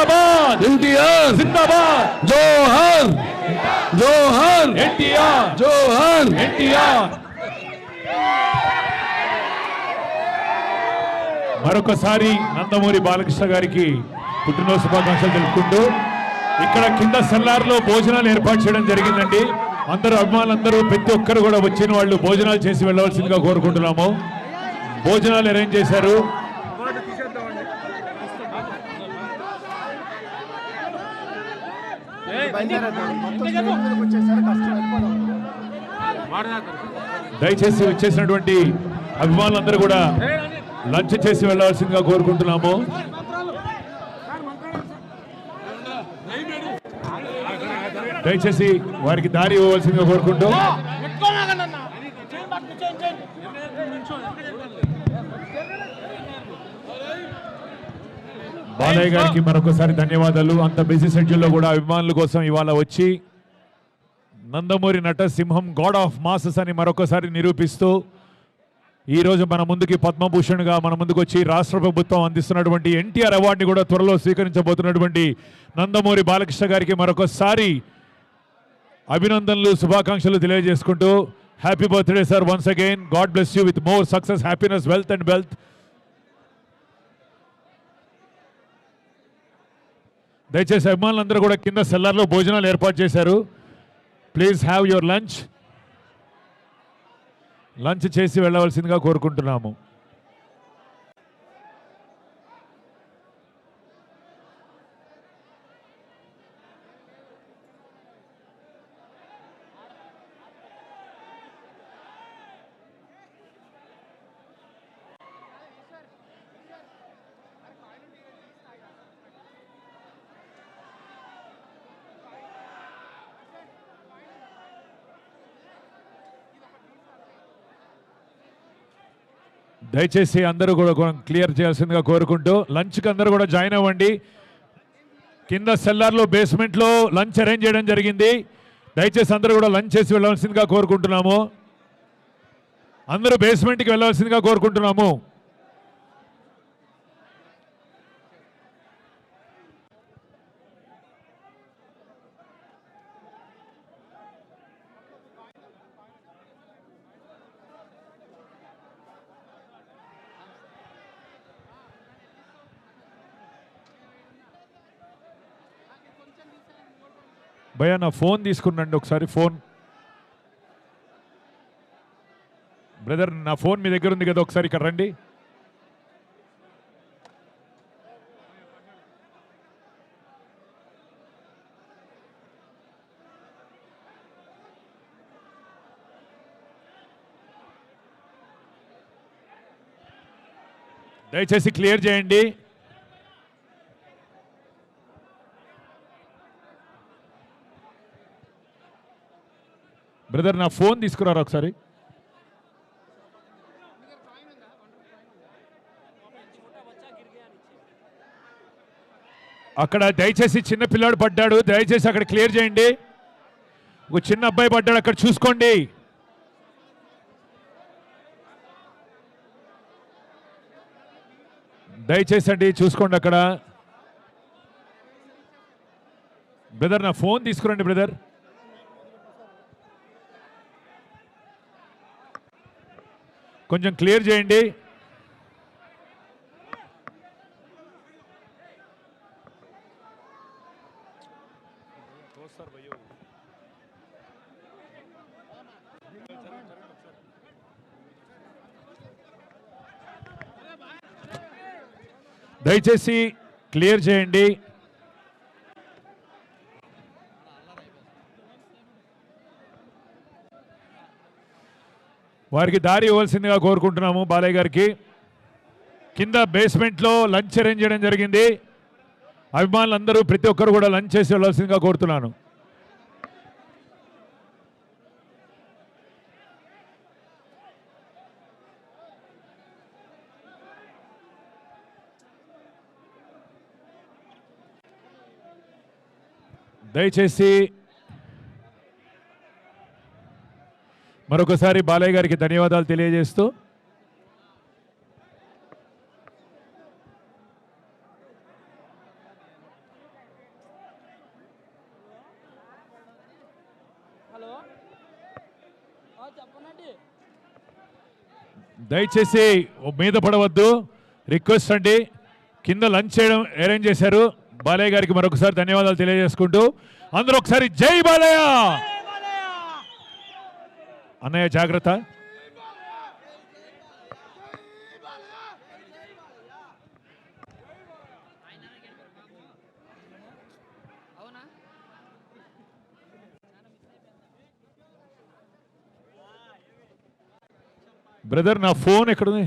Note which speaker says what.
Speaker 1: జిందాబాద్.
Speaker 2: ఎన్టీఆర్.
Speaker 1: జిందాబాద్.
Speaker 2: జోహర్. జోహర్.
Speaker 1: ఎన్టీఆర్.
Speaker 2: జోహర్.
Speaker 1: ఎన్టీఆర్. మరొకసారి నందమూరి బాలకృష్ణ గారికి పుట్టినరోజు శుభాకాంక్షలు తెలుపుకుంటూ ఇక్కడ కింద సెల్లార్లో భోజనాలు ఏర్పాటు చేయడం జరిగిందండి. అందరూ అభిమానులందరూ ప్రతి ఒక్కరు కూడా వచ్చిన వాళ్ళు భోజనాలు చేసి వెళ్ళవలసిందిగా కోరుకుంటున్నాము. భోజనాలు అరేంజ్ చేశారు. దయచేసి వచ్చేసినటువంటి అభిమానులందరూ కూడా లంచ్ చేసి వెళ్ళవలసిందిగా కోరుకుంటున్నాము. దయచేసి వారికి దారి ఇవ్వవలసిందిగా కోరుకుంటూ బాలయ్య గారికి మరొకసారి ధన్యవాదాలు. అంత బిజీ షెడ్యూల్లో కూడా అభిమానుల కోసం ఇవాళ వచ్చి నందమూరి నటసింహం గాడ్ ఆఫ్ మాసెస్ అని మరొకసారి నిరూపిస్తూ ఈ రోజు మన ముందుకి పద్మభూషణ్గా మన ముందుకు వచ్చి రాష్ట్ర ప్రభుత్వం అందిస్తున్నటువంటి ఎన్టీఆర్ అవార్డుని కూడా త్వరలో స్వీకరించబోతున్నటువంటి నందమూరి బాలకృష్ణ గారికి మరొకసారి అభినందనలు శుభాకాంక్షలు తెలియజేసుకుంటూ happy birthday sir once again God bless you with more success happiness wealth and wealth దయచేసి అభిమానులందరూ కూడా కింద సెల్లార్లో భోజనాలు ఏర్పాటు చేశారు. Please have your lunch lunch చేసి వెళ్ళవలసిందిగా కోరుకుంటున్నాము. దయచేసి అందరూ కూడా క్లియర్ చేయాల్సిందిగా కోరుకుంటూ లంచ్కి అందరూ కూడా జాయిన్ అవ్వండి. కింద సెల్లార్లో బేస్మెంట్లో లంచ్ అరేంజ్ చేయడం జరిగింది. దయచేసి అందరూ కూడా లంచ్ చేసి వెళ్ళవలసిందిగా కోరుకుంటున్నాము. అందరూ బేస్మెంట్కి వెళ్ళవలసిందిగా కోరుకుంటున్నాము. భయ్యా నా ఫోన్ తీసుకున్నండి ఒకసారి ఫోన్. బ్రదర్ నా ఫోన్ మీ దగ్గర ఉంది కదా ఒకసారి ఇక్కడ రండి. దయచేసి క్లియర్ చేయండి. బ్రదర్ నా ఫోన్ తీసుకురారా ఒకసారి? అక్కడ దయచేసి చిన్న పిల్లాడు పడ్డాడు. దయచేసి అక్కడ క్లియర్ చేయండి. ఒక చిన్న అబ్బాయి పడ్డాడు. అక్కడ చూసుకోండి. దయచేసి అండి చూసుకోండి అక్కడ. బ్రదర్ నా ఫోన్ తీసుకురండి బ్రదర్. కొంచెం క్లియర్ చేయండి. దయచేసి క్లియర్ చేయండి. వారికి దారి ఇవ్వాల్సిందిగా కోరుకుంటున్నాము బాలయ్య గారికి. కింద బేస్మెంట్లో లంచ్ అరేంజ్ చేయడం జరిగింది. అభిమానులందరూ ప్రతి ఒక్కరు కూడా లంచ్ చేసి వెళ్ళాల్సిందిగా కోరుతున్నాను. దయచేసి మరొకసారి బాలయ్య గారికి ధన్యవాదాలు తెలియజేస్తూ దయచేసి మీద పడవద్దు. రిక్వెస్ట్ అండి. కింద లంచ్ చేయడం అరేంజ్ చేశారు. బాలయ్య గారికి మరొకసారి ధన్యవాదాలు తెలియజేసుకుంటూ అందరూ ఒకసారి జై బాలయ్య! అన్నయ్య జాగ్రత్త
Speaker 3: అవునా
Speaker 1: బ్రదర్ నా ఫోన్ ఎక్కడుంది